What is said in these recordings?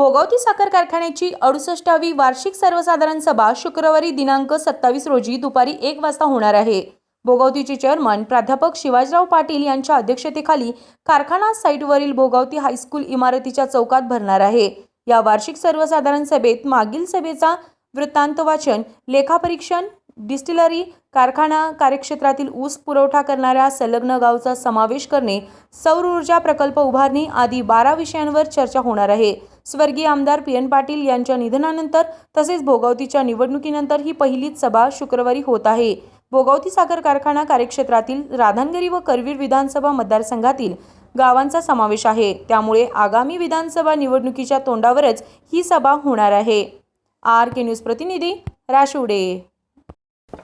भोगावती साखर कारखान्याची अडुसष्टावी वार्षिक सर्वसाधारण सभा शुक्रवारी दिनांक सत्तावीस रोजी दुपारी एक वाजता होणार आहे. भोगावतीचे चेअरमन प्राध्यापक शिवाजीराव पाटील यांच्या अध्यक्षतेखाली कारखाना साईटवरील भोगावती हायस्कूल इमारतीच्या चौकात भरणार आहे. या वार्षिक सर्वसाधारण सभेत मागील सभेचा वृत्तांत वाचन लेखापरीक्षण डिस्टिलरी कारखाना कार्यक्षेत्रातील ऊस पुरवठा करणाऱ्या संलग्न गावचा समावेश करणे सौर ऊर्जा प्रकल्प उभारणी आदी बारा विषयांवर चर्चा होणार आहे. स्वर्गीय आमदार पी एन पाटील यांच्या निधनानंतर तसेच भोगावतीच्या निवडणुकीनंतर ही पहिलीच सभा शुक्रवारी होत आहे. भोगावती साखर कारखाना कार्यक्षेत्रातील राधानगरी व करवीर विधानसभा मतदारसंघातील गावांचा समावेश आहे. त्यामुळे आगामी विधानसभा निवडणुकीच्या तोंडावरच ही सभा होणार आहे. आर के न्यूज प्रतिनिधी राशिवडे.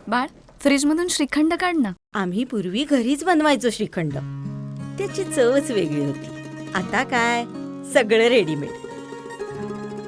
बाळ फ्रीजमधून श्रीखंड काढ ना. आम्ही पूर्वी घरीच बनवायचो श्रीखंड. त्याची चवच वेगळी होती. आता काय? सगळं रेडीमेड